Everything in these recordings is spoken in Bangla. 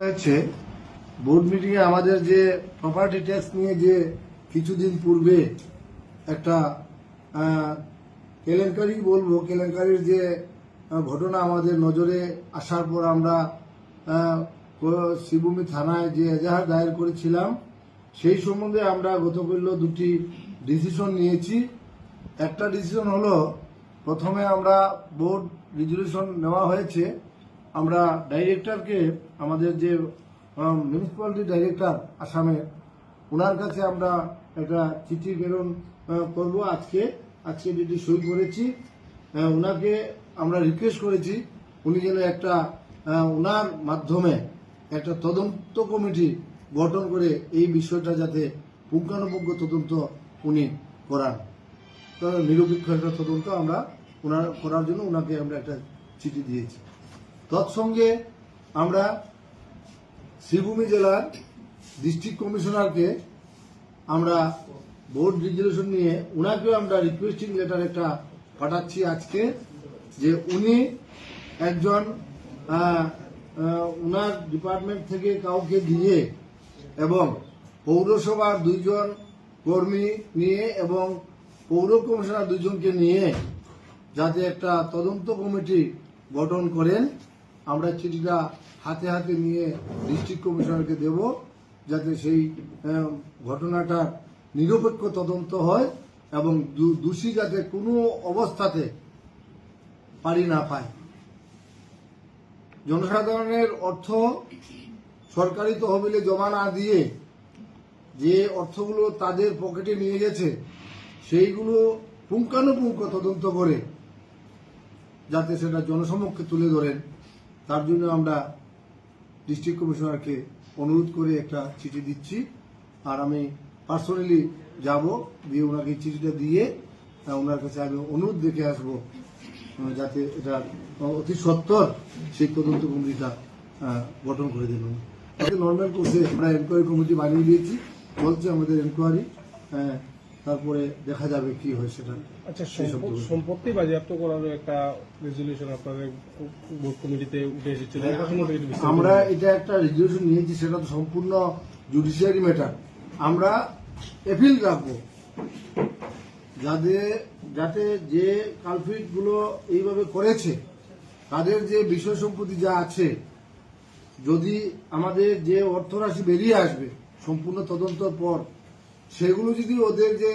হয়েছে বোর্ড মিটিংয়ে আমাদের যে প্রপার্টি ট্যাক্স নিয়ে যে কিছুদিন পূর্বে একটা কেলেঙ্কারি বলব, কেলেঙ্কারির যে ঘটনা আমাদের নজরে আসার পর আমরা শিবভূমি থানায় যে এজাহার দায়ের করেছিলাম, সেই সম্বন্ধে আমরা গতকাল দুটি ডিসিশন নিয়েছি। একটা ডিসিশন হলো, প্রথমে আমরা বোর্ড রেজলিউশন নেওয়া হয়েছে। আমরা ডাইরেক্টরকে আমাদের যে মিউনিসিপ্যালিটি ডাইরেক্টর আসামের ওনার কাছে আমরা একটা চিঠি প্রেরণ করব আজকে। আজকে যেটি সই করেছি ওনাকে আমরা রিকোয়েস্ট করেছি, উনি যেন একটা ওনার মাধ্যমে একটা তদন্ত কমিটি গঠন করে এই বিষয়টা যাতে পুঙ্খানুপুঙ্খ তদন্ত উনি করান। নিরপেক্ষ একটা তদন্ত আমরা ওনার করার জন্য ওনাকে আমরা একটা চিঠি দিয়েছি। তৎসঙ্গে আমরা শ্রীভূমি জেলার ডিস্ট্রিক্ট কমিশনারকে আমরা বোর্ড রেজলিউশন নিয়ে ওনাকেও আমরা রিকোয়েস্টিং লেটার একটা পাঠাচ্ছি আজকে, যে উনি একজন ওনার ডিপার্টমেন্ট থেকে কাউকে দিয়ে এবং পৌরসভার দুইজন কর্মী নিয়ে এবং পৌর কমিশনার দুজনকে নিয়ে যাতে একটা তদন্ত কমিটি গঠন করেন। আমরা চিঠিটা হাতে হাতে নিয়ে ডিস্ট্রিক্ট কমিশনারকে দেব যাতে সেই ঘটনাটার নিরপেক্ষ তদন্ত হয় এবং দোষী যাতে কোনো অবস্থাতে পারি না পায়। জনসাধারণের অর্থ সরকারি তহবিলে জমা না দিয়ে যে অর্থগুলো তাদের পকেটে নিয়ে গেছে, সেইগুলো পুঙ্খানুপুঙ্খ তদন্ত করে যাতে সেটা জনসমক্ষে তুলে ধরেন। তার জন্য আমরা ডিস্ট্রিক্ট কমিশনারকে অনুরোধ করে একটা চিঠি দিচ্ছি। আর আমি পার্সোনালি যাব, দিয়ে ওনাকে চিঠিটা দিয়ে ওনার কাছে আমি অনুরোধ দেখে আসব যাতে এটা অতি সত্তর সেই তদন্ত কমিটিটা গঠন করে দেন নর্মাল কোর্সে আমরা এনকোয়ারি কমিটি বানিয়ে দিয়েছি, বলছে আমাদের এনকোয়ারি তারপরে দেখা যাবে কি হয় সেটা। আচ্ছা সম্পত্তি বাজেয়াপ্ত করার একটা রেজলিউশন আপনাদের বোর্ড কমিটিতে উঠে এসেছিল। আমরা এটা একটা রেজলিউশন নিয়েছি সেটা তো সম্পূর্ণ জুডিশিয়ারি ম্যাটার আমরা এপিল রাখব। যাদের যাতে যে কালফিটগুলো এইভাবে করেছে তাদের যে বিষয় সম্পত্তি যা আছে যদি আমাদের যে অর্থরাশি বেরিয়ে আসবে সম্পূর্ণ তদন্তর পর সেগুলো যদি ওদের যে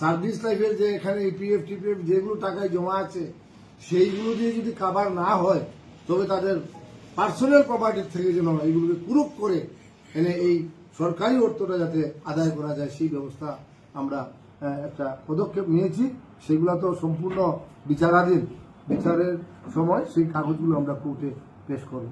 সার্ভিস লাইফের যে এখানে ইপিএফ টিপিএফ যেগুলো টাকায় জমা আছে, সেইগুলো দিয়ে যদি কাভার না হয়, তবে তাদের পার্সোনাল প্রপার্টির থেকে যেন এইগুলোকে কুরুপ করে এনে এই সরকারি অর্থটা যাতে আদায় করা যায়, সেই ব্যবস্থা আমরা একটা পদক্ষেপ নিয়েছি। সেগুলো তো সম্পূর্ণ বিচারাধীন। বিচারের সময় সেই কাগজগুলো আমরা কোর্টে পেশ করব।